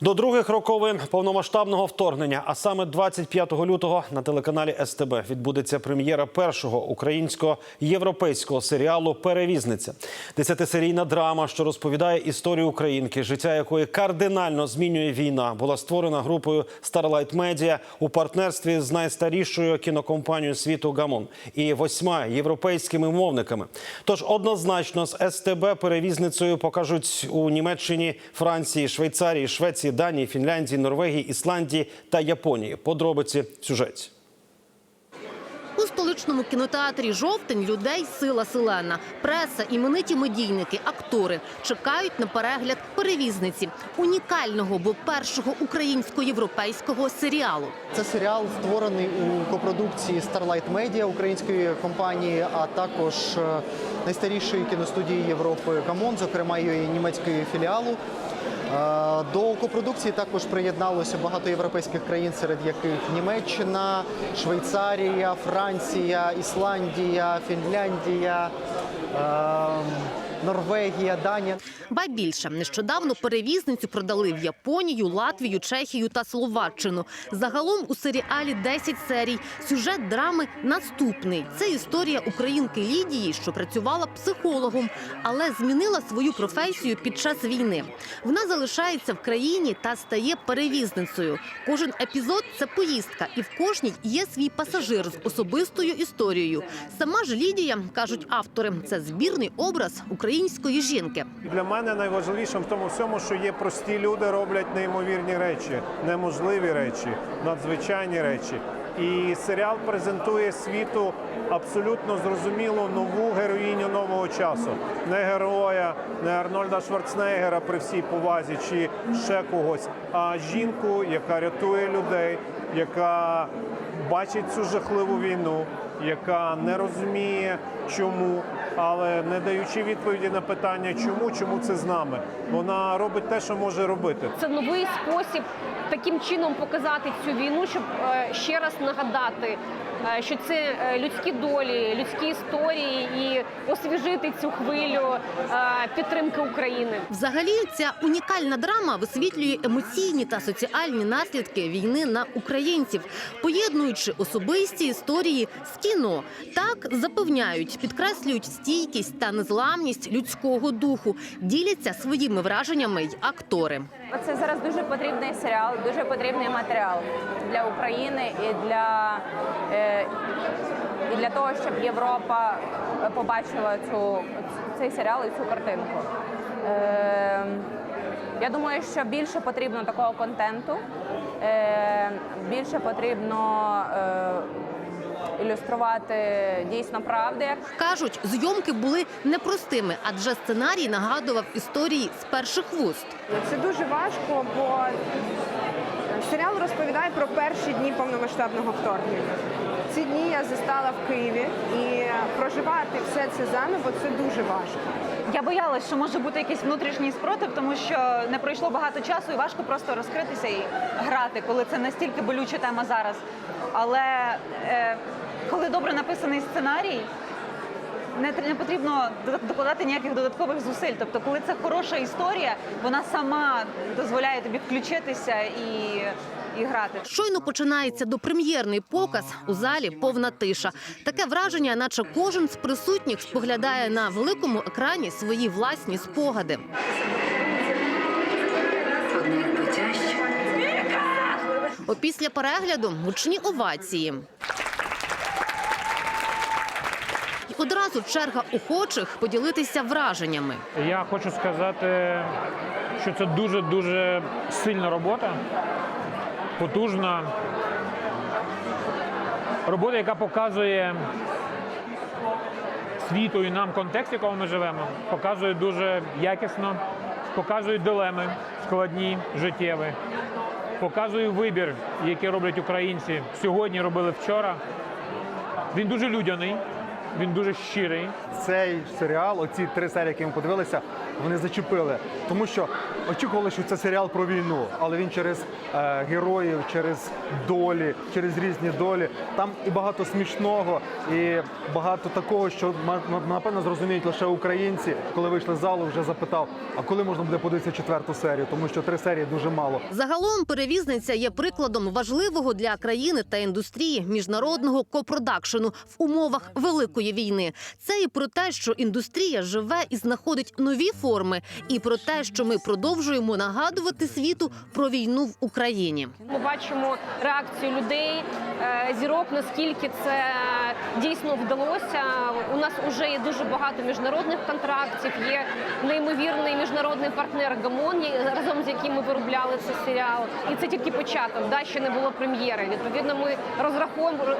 До других роковин повномасштабного вторгнення, а саме 25 лютого на телеканалі СТБ відбудеться прем'єра першого українського європейського серіалу Перевізниця. Десятисерійна драма, що розповідає історію українки, життя якої кардинально змінює війна, була створена групою Starlight Media у партнерстві з найстарішою кінокомпанією світу Гамон і восьма європейськими мовниками. Тож однозначно з СТБ перевізницею покажуть у Німеччині, Франції, Швейцарії, Швеції, Данії, Фінляндії, Норвегії, Ісландії та Японії. Подробиці в сюжеті. У столичному кінотеатрі Жовтень людей сила селена. Преса, імениті медійники, актори чекають на перегляд перевізниці унікального, бо першого українсько-європейського серіалу. Це серіал створений у копродукції Starlight Media української компанії, а також е, найстарішої кіностудії Європи Камон, зокрема її німецької філіалу. Е, До копродукції також приєдналося багато європейських країн, серед яких Німеччина, Швейцарія, Франція, Ісландія, Фінляндія, е, Норвегія, Данія. Ба більше нещодавно перевізницю продали в Японію, Латвію, Чехію та Словаччину. Загалом у серіалі 10 серій. Сюжет драми наступний. Це історія українки Лідії, що працювала психологом, але змінила свою професію під час війни. Вона залишається в країні та стає перевізницею. Кожен епізод це поїздка, і в кожній є свій пасажир з особистою історією. Сама ж Лідія кажуть автори, це збірний образ української жінки. Для мене найважливішим в тому всьому, що є прості люди, роблять неймовірні речі, неможливі речі, надзвичайні речі. І серіал презентує світу абсолютно зрозуміло нову героїню нового часу. Не героя, не Арнольда Шварценеггера при всій повазі чи ще когось, а жінку, яка рятує людей, яка бачить цю жахливу війну, яка не розуміє, чому, але не даючи відповіді на питання, чому, чому це з нами. Вона робить те, що може робити. Це новий спосіб таким чином показати цю війну, щоб е, ще раз нагадати, що це е, людські долі, людські історії, і освіжити цю хвилю е, підтримки України. Взагалі, ця унікальна драма висвітлює емоційні та соціальні наслідки війни на українців, поєднуючи особисті історії з кіно. Так запевняють, підкреслюють стійкість та незламність людського духу, діляться своїми враженнями й актори. Це зараз дуже потрібний серіал, дуже потрібний матеріал для України і для, е, і для того, щоб Європа побачила цю, цей серіал і цю картинку. Е, я думаю, що більше потрібно такого контенту, е, більше потрібно ілюструвати дійсно правди. Кажуть, зйомки були непростими, адже сценарій нагадував історії з перших вуст. Це дуже важко, бо серіал розповідає про перші дні повномасштабного вторгнення. Ці дні я застала в Києві і проживати все це заново це дуже важко. Я боялась, що може бути якийсь внутрішній спротив, тому що не пройшло багато часу і важко просто розкритися і грати, коли це настільки болюча тема зараз. Але е, коли добре написаний сценарій, не, не потрібно докладати ніяких додаткових зусиль. Тобто, коли це хороша історія, вона сама дозволяє тобі включитися і, і грати. Щойно починається допрем'єрний показ. У залі повна тиша. Таке враження, наче кожен з присутніх споглядає на великому екрані свої власні спогади. Опісля перегляду гучні овації. І одразу черга охочих поділитися враженнями. Я хочу сказати, що це дуже дуже сильна робота, потужна робота, яка показує світу і нам контекст, в якому ми живемо, показує дуже якісно, показує дилеми складні, життєві, показує вибір, який роблять українці сьогодні, робили вчора. Він дуже людяний, Він дуже щирий. Цей серіал, оці три серії, які ми подивилися, вони зачепили. Тому що очікували, що це серіал про війну, але він через е, героїв, через долі, через різні долі. Там і багато смішного, і багато такого, що напевно зрозуміють лише українці. Коли вийшли з залу, вже запитав, а коли можна буде подивитися четверту серію, тому що три серії дуже мало. Загалом перевізниця є прикладом важливого для країни та індустрії міжнародного копродакшену в умовах великої війни. Це і про те, що індустрія живе і знаходить нові форми, і про те, що ми продовжуємо нагадувати світу про війну в Україні. Ми бачимо реакцію людей, е, зірок, наскільки це дійсно вдалося. У нас вже є дуже багато міжнародних контрактів. Є неймовірний міжнародний партнер Гамон, разом з яким ми виробляли цей серіал. І це тільки початок. Да, ще не було прем'єри. Відповідно, ми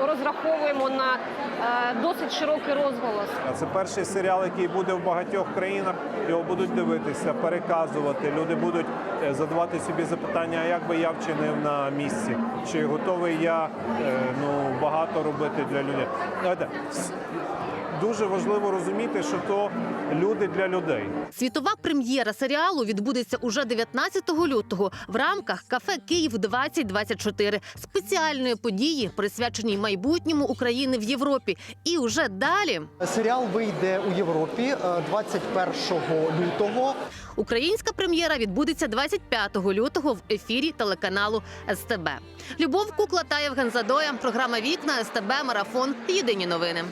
розраховуємо, на е, досить широкий розголос. А Це перший серіал, який буде в багатьох країнах. Його будуть дивитися, переказувати. Люди будуть е, задавати собі запитання, як би я вчинив на місці, чи готовий я е, ну багато робити для людей. С- Дуже важливо розуміти, що то люди для людей. Світова прем'єра серіалу відбудеться уже 19 лютого в рамках кафе Київ 2024 спеціальної події, присвяченій майбутньому України в Європі. І уже далі Серіал вийде у Європі е, 21 лютого. Українська прем'єра відбудеться 25 лютого в ефірі телеканалу СТБ. Любов Кукла та Євген Задоя. Програма Вікна СТБ Марафон. Єдині новини.